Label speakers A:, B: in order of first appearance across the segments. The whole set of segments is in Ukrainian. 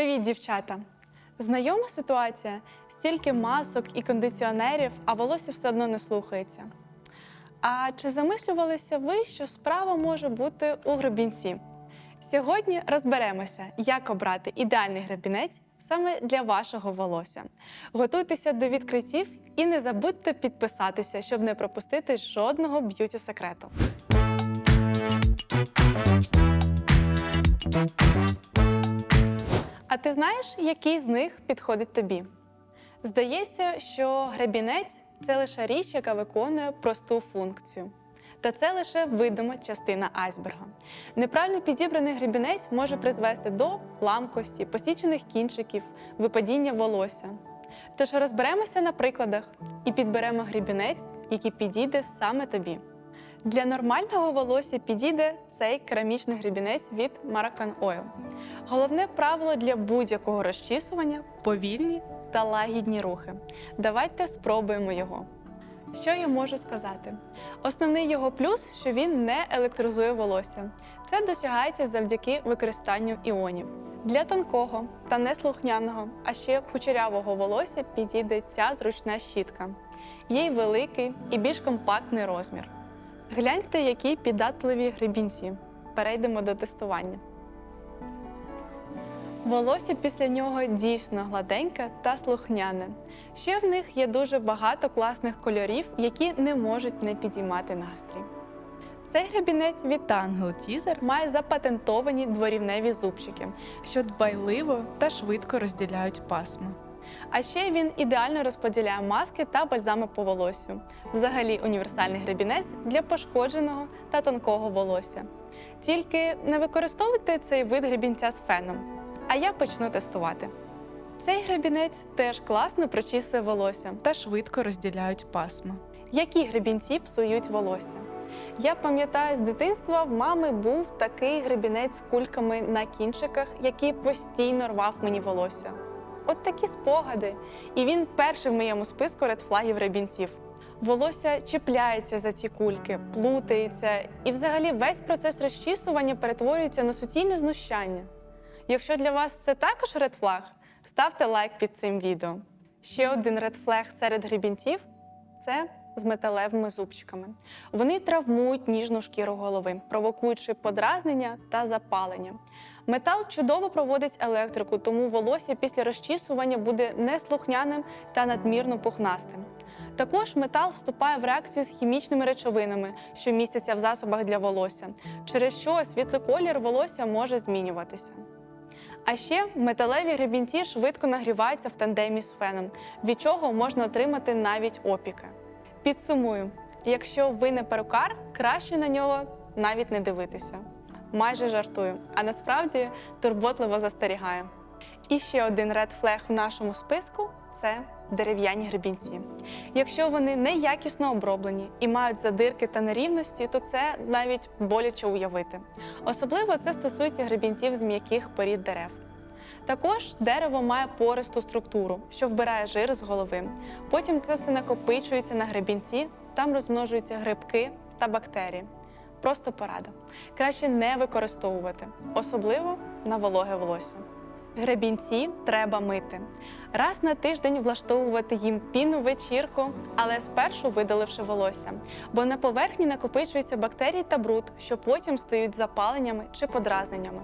A: Привіт, дівчата! Знайома ситуація: стільки масок і кондиціонерів, а волосся все одно не слухається. А чи замислювалися ви, що справа може бути у гребінці? Сьогодні розберемося, як обрати ідеальний гребінець саме для вашого волосся. Готуйтеся до відкриттів і не забудьте підписатися, щоб не пропустити жодного б'юті секрету. Ти знаєш, який з них підходить тобі? Здається, що гребінець це лише річ, яка виконує просту функцію. Та це лише видима частина айсберга. Неправильно підібраний гребінець може призвести до ламкості, посічених кінчиків, випадіння волосся. Тож розберемося на прикладах і підберемо гребінець, який підійде саме тобі. Для нормального волосся підійде цей керамічний гребінець від Maracan Oil. Головне правило для будь-якого розчісування повільні та лагідні рухи. Давайте спробуємо його. Що я можу сказати? Основний його плюс, що він не електризує волосся. Це досягається завдяки використанню іонів. Для тонкого та неслухняного, а ще кучерявого волосся підійде ця зручна щітка. Є й великий і більш компактний розмір. Гляньте, які піддатливі гребінці. Перейдемо до тестування. Волосся після нього дійсно гладеньке та слухняне. Ще в них є дуже багато класних кольорів, які не можуть не підіймати настрій. Цей гребінець від
B: Тангл Тізер,
A: має запатентовані дворівневі зубчики,
B: що дбайливо та швидко розділяють пасма.
A: А ще він ідеально розподіляє маски та бальзами по волосю. Взагалі універсальний гребінець для пошкодженого та тонкого волосся. Тільки не використовуйте цей вид гребінця з феном. А я почну тестувати. Цей гребінець теж класно прочісує волосся.
B: та швидко розділяють пасма.
A: Які гребінці псують волосся? Я пам'ятаю з дитинства, в мами був такий гребінець з кульками на кінчиках, який постійно рвав мені волосся. От такі спогади. І він перший в моєму списку редфлагів гребінців. Волосся чіпляється за ці кульки, плутається, і взагалі весь процес розчісування перетворюється на суцільне знущання. Якщо для вас це також редфлаг, ставте лайк під цим відео. Ще один редфлег серед гребінців це з металевими зубчиками. Вони травмують ніжну шкіру голови, провокуючи подразнення та запалення. Метал чудово проводить електрику, тому волосся після розчісування буде неслухняним та надмірно пухнастим. Також метал вступає в реакцію з хімічними речовинами, що містяться в засобах для волосся, через що світлий колір волосся може змінюватися. А ще металеві гребінці швидко нагріваються в тандемі з феном, від чого можна отримати навіть опіки. Підсумую: якщо ви не перукар, краще на нього навіть не дивитися. Майже жартую, а насправді турботливо застерігаю. І ще один ред флег в нашому списку це дерев'яні гребінці. Якщо вони неякісно оброблені і мають задирки та нерівності, то це навіть боляче уявити. Особливо це стосується гребінців з м'яких порід дерев. Також дерево має пористу структуру, що вбирає жир з голови. Потім це все накопичується на гребінці, там розмножуються грибки та бактерії. Просто порада. Краще не використовувати, особливо на вологе волосся. Гребінці треба мити. Раз на тиждень влаштовувати їм пінну вечірку, але спершу видаливши волосся, бо на поверхні накопичуються бактерії та бруд, що потім стають запаленнями чи подразненнями.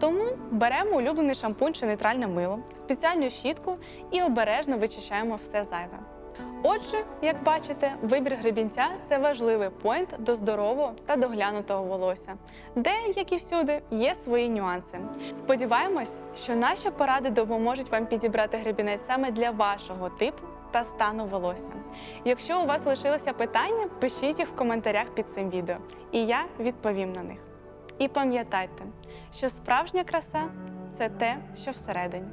A: Тому беремо улюблений шампунь чи нейтральне мило, спеціальну щітку і обережно вичищаємо все зайве. Отже, як бачите, вибір гребінця це важливий поінт до здорового та доглянутого волосся, де, як і всюди, є свої нюанси. Сподіваємось, що наші поради допоможуть вам підібрати гребінець саме для вашого типу та стану волосся. Якщо у вас лишилися питання, пишіть їх в коментарях під цим відео, і я відповім на них. І пам'ятайте, що справжня краса це те, що всередині.